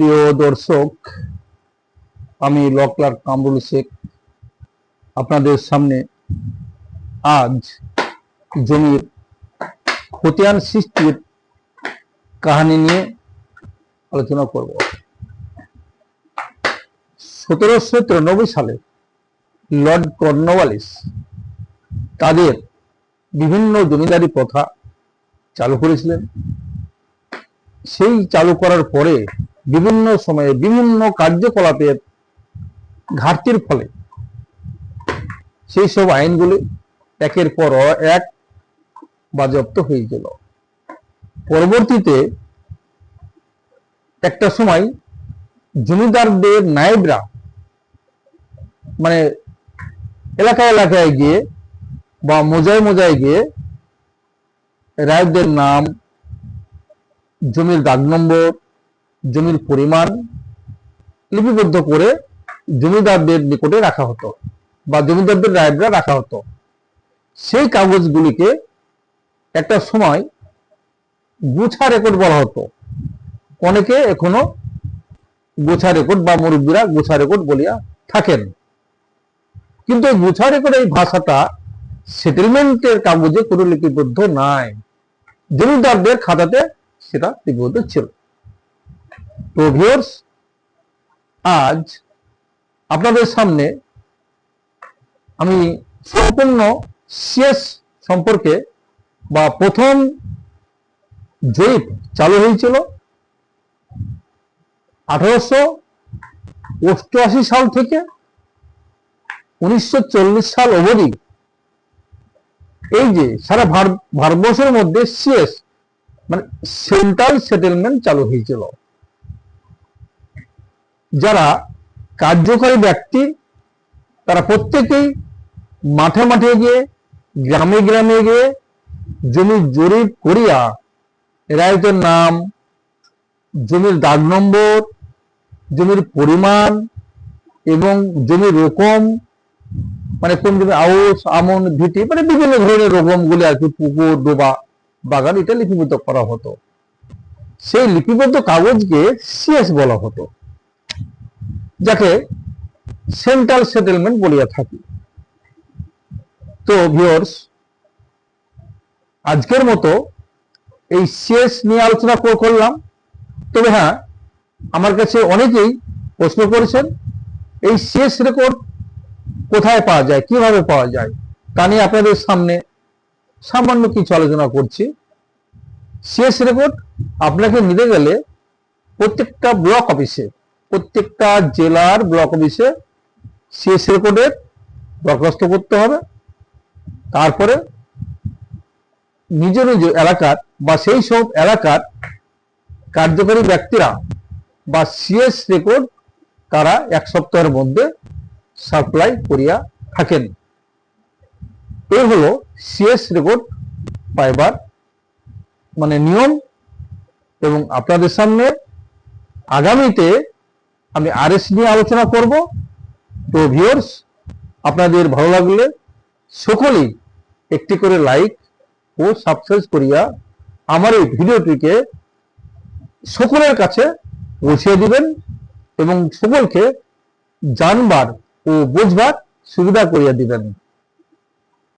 প্রিয় দর্শক, আমি লকলার কামরুল শেখ। আপনাদের সামনে আজ জমির খতিয়ান সৃষ্টির কাহানি নিয়ে আলোচনা করব। সতেরোশো তিরানব্বই সালে লর্ড কর্নওয়ালিস তাদের বিভিন্ন জমিদারি প্রথা চালু করেছিলেন। সেই চালু করার পরে বিভিন্ন সময়ে বিভিন্ন কার্যকলাপের ঘাটতির ফলে সেই সব আইনগুলি একের পর এক বাজেয়াপ্ত হয়ে গেল। পরবর্তীতে একটা সময় জমিদারদের নায়েবরা মানে এলাকায় এলাকায় গিয়ে বা মোজায় মোজায় গিয়ে রায়দের নাম, জমির দাগ নম্বর জমির পরিমাণ লিপিবদ্ধ করে জমিদারদের নিকটে রাখা হতো বা জমিদারদের রায়তরা রাখা হতো। সেই কাগজগুলিকে একটা সময় গুছা রেকর্ড বলা হতো। অনেকে এখনও গোছা রেকর্ড বা মুরব্বীরা গোছা রেকর্ড বলিয়া থাকেন। কিন্তু এই গোছা রেকর্ড এই ভাষাটা সেটেলমেন্টের কাগজে কোনো লিপিবদ্ধ নাই। জমিদারদের খাতাতে সেটা লিপিবদ্ধ ছিল। তো ভিউয়ার্স আজ আপনাদের সামনে আমি সম্পূর্ণ শেষ সম্পর্কে বা প্রথম জরিপ চালু হয়েছিল আঠারোশো অষ্টআশি সাল থেকে উনিশশো চল্লিশ সাল অবধি। এই যে সারা ভারত ভারতবর্ষের মধ্যে শেষ মানে সেন্ট্রাল সেটেলমেন্ট চালু হয়েছিল। যারা কার্যকারী ব্যক্তি, তারা প্রত্যেকেই মাঠে মাঠে গিয়ে, গ্রামে গ্রামে গিয়ে জমি জরিপ করিয়া রায়তের নাম, জমির দাগ নম্বর, জমির পরিমাণ এবং জমির রকম মানে কোন জমি আউস আমন, ভিটি মানে বিভিন্ন ধরনের রকমগুলি আর কি, পুকুর, ডোবা, বাগান, এটা লিপিবদ্ধ করা হতো। সেই লিপিবদ্ধ কাগজকে সিএস বলা হতো। যাকে সেন্ট্রাল সেটেলমেন্ট বলিয়া থাকি। তো ভিওর্স আজকের মতো এই শেষ নিয়ে আলোচনা করলাম। তবে হ্যাঁ আমার কাছে অনেকেই প্রশ্ন করেছেন, এই শেষ রেকর্ড কোথায় পাওয়া যায়, কীভাবে পাওয়া যায়? তা নিয়ে আপনাদের সামনে সামান্য কিছু আলোচনা করছি। শেষ রেকর্ড আপনাকে নিতে গেলে প্রত্যেকটা ব্লক অফিসে প্রত্যেকটা জেলার ব্লক অফিসে শেষ রেকর্ডের দরখাস্ত করতে হবে। তারপরে নিজ নিজ এলাকার বা সেই সব এলাকার কার্যকরী ব্যক্তিরা বা সিএস রেকর্ড তারা এক সপ্তাহের মধ্যে সাপ্লাই করিয়া থাকেন। এই হলো সিএস রেকর্ড পাইবার মানে নিয়ম এবং আপনাদের সামনে আগামীতে আমি আর এস নিয়ে আলোচনা করব। তো ভিউয়ার্স আপনাদের ভালো লাগলে সকলেই একটি করে লাইক ও সাবস্ক্রাইব করিয়া আমার এই ভিডিওটিকে সকলের কাছে পৌঁছে দিবেন এবং সকলকে জানবার ও বুঝবার সুবিধা করিয়া দিবেন।